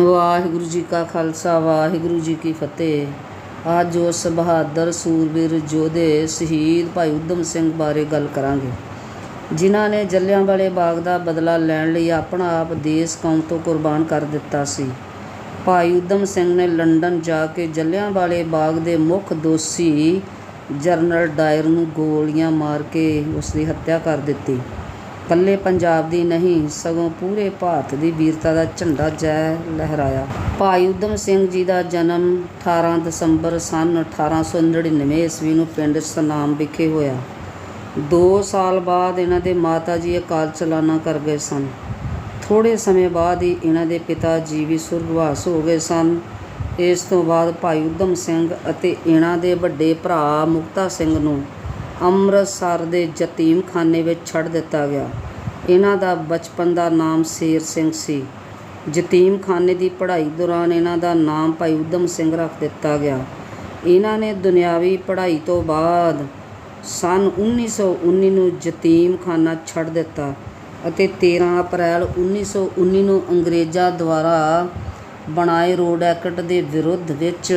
ਵਾਹਿਗੁਰੂ ਜੀ ਕਾ ਖਾਲਸਾ, ਵਾਹਿਗੁਰੂ ਜੀ ਕੀ ਫਤਿਹ। ਅੱਜ ਉਸ ਬਹਾਦਰ ਸੂਰਬੀਰ ਯੋਧੇ ਸ਼ਹੀਦ ਭਾਈ ਊਧਮ ਸਿੰਘ ਬਾਰੇ ਗੱਲ ਕਰਾਂਗੇ। ਜਿਨ੍ਹਾਂ ਨੇ ਜਲਿਆਂਵਾਲੇ ਬਾਗ ਦਾ ਬਦਲਾ ਲੈਣ ਲਈ ਆਪਣਾ ਆਪ ਦੇਸ਼ ਕੌਮ ਤੋਂ ਕੁਰਬਾਨ ਕਰ ਦਿੱਤਾ ਸੀ। ਭਾਈ ਊਧਮ ਸਿੰਘ ਨੇ ਲੰਡਨ ਜਾ ਕੇ ਜਲਿਆਂਵਾਲੇ ਬਾਗ ਦੇ ਮੁੱਖ ਦੋਸ਼ੀ ਜਨਰਲ ਡਾਇਰ ਨੂੰ ਗੋਲੀਆਂ ਮਾਰ ਕੇ ਉਸ ਦੀ ਹੱਤਿਆ ਕਰ ਦਿੱਤੀ। ਇਕੱਲੇ ਪੰਜਾਬ ਦੀ ਨਹੀਂ, ਸਗੋਂ ਪੂਰੇ ਭਾਰਤ ਦੀ ਵੀਰਤਾ ਦਾ ਝੰਡਾ ਜੈ ਲਹਿਰਾਇਆ। ਭਾਈ ਊਧਮ ਸਿੰਘ ਜੀ ਦਾ ਜਨਮ 18 ਦਸੰਬਰ ਸਨ 1899 ਈਸਵੀ ਨੂੰ ਪਿੰਡ ਸਨਾਮ ਵਿਖੇ ਹੋਇਆ। 2 ਸਾਲ ਬਾਅਦ ਇਹਨਾਂ ਦੇ ਮਾਤਾ ਜੀ ਅਕਾਲ ਚਲਾਣਾ ਕਰ ਗਏ ਸਨ। ਥੋੜੇ ਸਮੇਂ ਬਾਅਦ ਹੀ ਇਹਨਾਂ ਦੇ ਪਿਤਾ ਜੀ ਵੀ ਸੁਰਗਵਾਸ ਹੋ ਗਏ ਸਨ। ਇਸ ਤੋਂ ਬਾਅਦ ਭਾਈ ਊਧਮ ਸਿੰਘ ਅਤੇ ਇਹਨਾਂ ਦੇ ਵੱਡੇ ਭਰਾ ਮੁਕਤਾ ਸਿੰਘ ਨੂੰ ਅੰਮ੍ਰਿਤਸਰ ਦੇ ਯਤੀਮਖਾਨੇ ਵਿੱਚ ਛੱਡ ਦਿੱਤਾ ਗਿਆ। ਇਹਨਾਂ ਦਾ ਬਚਪਨ ਦਾ ਨਾਮ ਸ਼ੇਰ ਸਿੰਘ ਸੀ। ਯਤੀਮਖਾਨੇ ਦੀ ਪੜ੍ਹਾਈ ਦੌਰਾਨ ਇਹਨਾਂ ਦਾ ਨਾਮ ਭਾਈ ਊਧਮ ਸਿੰਘ ਰੱਖ ਦਿੱਤਾ ਗਿਆ। ਇਹਨਾਂ ਨੇ ਦੁਨਿਆਵੀ ਪੜ੍ਹਾਈ ਤੋਂ ਬਾਅਦ ਸਨ 1919 ਨੂੰ ਯਤੀਮਖਾਨਾ ਛੱਡ ਦਿੱਤਾ ਅਤੇ 13 ਅਪ੍ਰੈਲ 1919 ਨੂੰ ਅੰਗਰੇਜ਼ਾਂ ਦੁਆਰਾ ਬਣਾਏ ਰੋਡ ਐਕਟ ਦੇ ਵਿਰੁੱਧ ਵਿੱਚ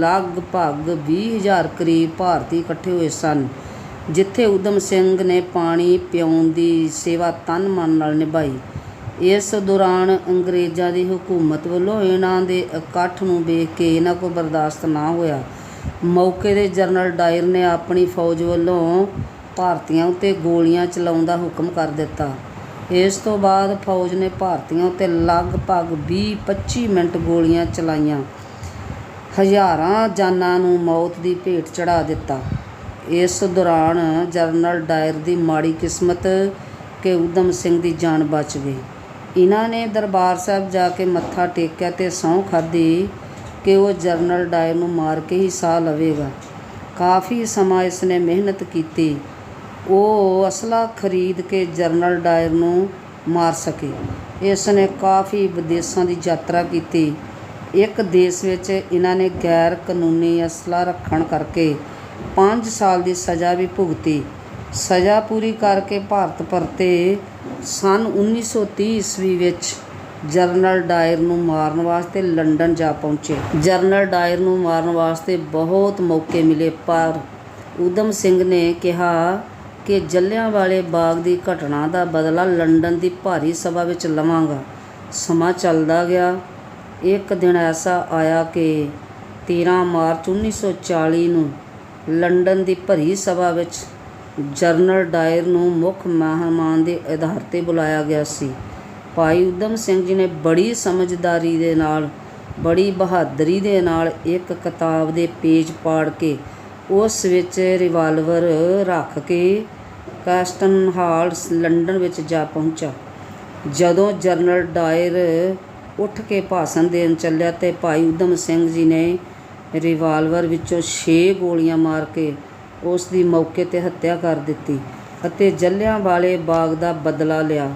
ਲਗਭਗ 20000 ਕਰੀਬ ਭਾਰਤੀ ਇਕੱਠੇ ਹੋਏ ਸਨ। ਜਿੱਥੇ ਊਧਮ ਸਿੰਘ ਨੇ ਪਾਣੀ ਪਿਆਉਣ ਦੀ ਸੇਵਾ ਤਨ ਮਨ ਨਾਲ ਨਿਭਾਈ। ਇਸ ਦੌਰਾਨ ਅੰਗਰੇਜ਼ਾਂ ਦੀ ਹਕੂਮਤ ਵੱਲੋਂ ਇਹਨਾਂ ਦੇ ਇਕੱਠ ਨੂੰ ਵੇਖ ਕੇ ਇਹਨਾਂ ਕੋਲ ਬਰਦਾਸ਼ਤ ਨਾ ਹੋਇਆ। ਮੌਕੇ ਦੇ ਜਨਰਲ ਡਾਇਰ ਨੇ ਆਪਣੀ ਫੌਜ ਵੱਲੋਂ ਭਾਰਤੀਆਂ ਉੱਤੇ ਗੋਲੀਆਂ ਚਲਾਉਣ ਦਾ ਹੁਕਮ ਕਰ ਦਿੱਤਾ। ਇਸ ਤੋਂ ਬਾਅਦ ਫੌਜ ਨੇ ਭਾਰਤੀਆਂ ਉੱਤੇ ਲਗਭਗ 20-25 ਮਿੰਟ ਗੋਲੀਆਂ ਚਲਾਈਆਂ। ਹਜ਼ਾਰਾਂ ਜਾਨਾਂ ਨੂੰ ਮੌਤ ਦੀ ਭੇਟ ਚੜਾ ਦਿੱਤਾ। ਇਸ ਦੌਰਾਨ ਜਨਰਲ ਡਾਇਰ ਦੀ ਮਾੜੀ ਕਿਸਮਤ ਕਿ ਊਧਮ ਸਿੰਘ ਦੀ ਜਾਨ ਬਚ ਗਈ। ਇਹਨਾਂ ਨੇ ਦਰਬਾਰ ਸਾਹਿਬ ਜਾ ਕੇ ਮੱਥਾ ਟੇਕਿਆ ਤੇ ਸਹੁੰ ਖਾਧੀ ਕਿ ਉਹ ਜਨਰਲ ਡਾਇਰ ਨੂੰ ਮਾਰ ਕੇ ਹੀ ਸਾਹ ਲਵੇਗਾ। ਕਾਫੀ ਸਮਾਂ ਇਸ ਨੇ ਮਿਹਨਤ ਕੀਤੀ। ਉਹ ਅਸਲਾ ਖਰੀਦ ਕੇ ਜਨਰਲ ਡਾਇਰ ਨੂੰ ਮਾਰ ਸਕੇ। ਇਸ ਨੇ ਕਾਫੀ ਵਿਦੇਸ਼ਾਂ ਦੀ ਯਾਤਰਾ ਕੀਤੀ। ਇੱਕ ਦੇਸ਼ ਵਿੱਚ ਇਹਨਾਂ ਨੇ ਗੈਰ ਕਾਨੂੰਨੀ ਅਸਲਾ ਰੱਖਣ ਕਰਕੇ 5 ਸਾਲ ਦੀ ਸਜ਼ਾ ਵੀ ਭੁਗਤੀ। ਸਜ਼ਾ ਪੂਰੀ ਕਰਕੇ ਭਾਰਤ ਪਰਤੇ ਸਨ 1930 ਈਸਵੀ ਵਿੱਚ ਜਰਨਲ ਡਾਇਰ ਨੂੰ ਮਾਰਨ ਵਾਸਤੇ ਲੰਡਨ ਜਾ ਪਹੁੰਚੇ। ਜਨਰਲ ਡਾਇਰ ਨੂੰ ਮਾਰਨ ਵਾਸਤੇ ਬਹੁਤ ਮੌਕੇ ਮਿਲੇ, ਪਰ ਊਧਮ ਸਿੰਘ ਨੇ ਕਿਹਾ ਕਿ ਜਲਿਆਂਵਾਲੇ ਬਾਗ ਦੀ ਘਟਨਾ ਦਾ ਬਦਲਾ ਲੰਡਨ ਦੀ ਭਾਰੀ ਸਭਾ ਵਿੱਚ ਲਵਾਂਗਾ। ਸਮਾਂ ਚੱਲਦਾ ਗਿਆ। ਇੱਕ ਦਿਨ ਐਸਾ ਆਇਆ ਕਿ 13 ਮਾਰਚ 1940 ਨੂੰ ਲੰਡਨ ਦੀ ਭਰੀ ਸਭਾ ਵਿੱਚ ਜਨਰਲ ਡਾਇਰ ਨੂੰ ਮੁੱਖ ਮਹਿਮਾਨ ਦੇ ਆਧਾਰ ਤੇ ਬੁਲਾਇਆ ਗਿਆ ਸੀ। ਭਾਈ ਊਧਮ ਸਿੰਘ ਜੀ ਨੇ ਬੜੀ ਸਮਝਦਾਰੀ ਦੇ ਨਾਲ, ਬੜੀ ਬਹਾਦਰੀ ਦੇ ਨਾਲ ਇੱਕ ਕਿਤਾਬ ਦੇ ਪੇਜ ਪਾੜ ਕੇ ਉਸ ਵਿੱਚ ਰਿਵਾਲਵਰ ਰੱਖ ਕੇ ਕੈਸਟਨ ਹਾਲ ਲੰਡਨ ਵਿੱਚ ਜਾ ਪਹੁੰਚਾ। ਜਦੋਂ ਜਨਰਲ ਡਾਇਰ ਉੱਠ ਕੇ ਭਾਸ਼ਣ ਦੇਣ ਚੱਲਿਆ ਤੇ ਭਾਈ ਊਧਮ ਸਿੰਘ ਜੀ ਨੇ ਰਿਵਾਲਵਰ ਵਿੱਚੋਂ 6 ਗੋਲੀਆਂ ਮਾਰ ਕੇ ਉਸ ਦੀ ਮੌਕੇ ਤੇ ਹੱਤਿਆ ਕਰ ਦਿੱਤੀ ਅਤੇ ਜਲਿਆਂਵਾਲੇ ਬਾਗ ਦਾ ਬਦਲਾ ਲਿਆ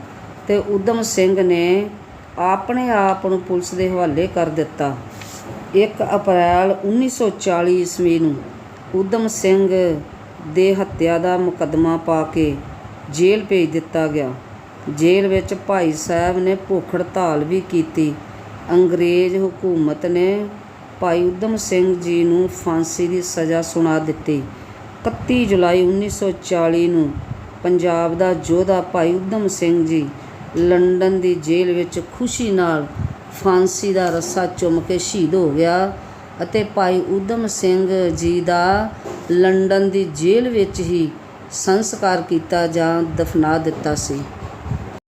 ਤੇ ਊਧਮ ਸਿੰਘ ਨੇ ਆਪਣੇ ਆਪ ਨੂੰ ਪੁਲਿਸ ਦੇ ਹਵਾਲੇ ਕਰ ਦਿੱਤਾ। 1 ਅਪ੍ਰੈਲ 1940 ਈਸਵੀ ਨੂੰ ਊਧਮ ਸਿੰਘ ਦੇ ਹੱਤਿਆ ਦਾ ਮੁਕੱਦਮਾ ਪਾ ਕੇ ਜੇਲ੍ਹ ਭੇਜ ਦਿੱਤਾ ਗਿਆ। ਜੇਲ੍ਹ ਵਿੱਚ ਭਾਈ ਸਾਹਿਬ ਨੇ ਭੁੱਖ ਹੜਤਾਲ ਵੀ ਕੀਤੀ। ਅੰਗਰੇਜ਼ ਹਕੂਮਤ ਨੇ ਭਾਈ ਊਧਮ ਸਿੰਘ ਜੀ ਨੂੰ ਫਾਂਸੀ ਦੀ ਸਜ਼ਾ ਸੁਣਾ ਦਿੱਤੀ। 31 ਜੁਲਾਈ 1940 ਨੂੰ ਪੰਜਾਬ ਦਾ ਯੋਧਾ ਭਾਈ ਊਧਮ ਸਿੰਘ ਜੀ ਲੰਡਨ ਦੀ ਜੇਲ੍ਹ ਵਿੱਚ ਖੁਸ਼ੀ ਨਾਲ ਫਾਂਸੀ ਦਾ ਰੱਸਾ ਚੁੰਮ ਕੇ ਸ਼ਹੀਦ ਹੋ ਗਿਆ ਅਤੇ ਭਾਈ ਊਧਮ ਸਿੰਘ ਜੀ ਦਾ ਲੰਡਨ ਦੀ ਜੇਲ੍ਹ ਵਿੱਚ ਹੀ ਸੰਸਕਾਰ ਕੀਤਾ ਜਾਂ ਦਫਨਾ ਦਿੱਤਾ ਸੀ।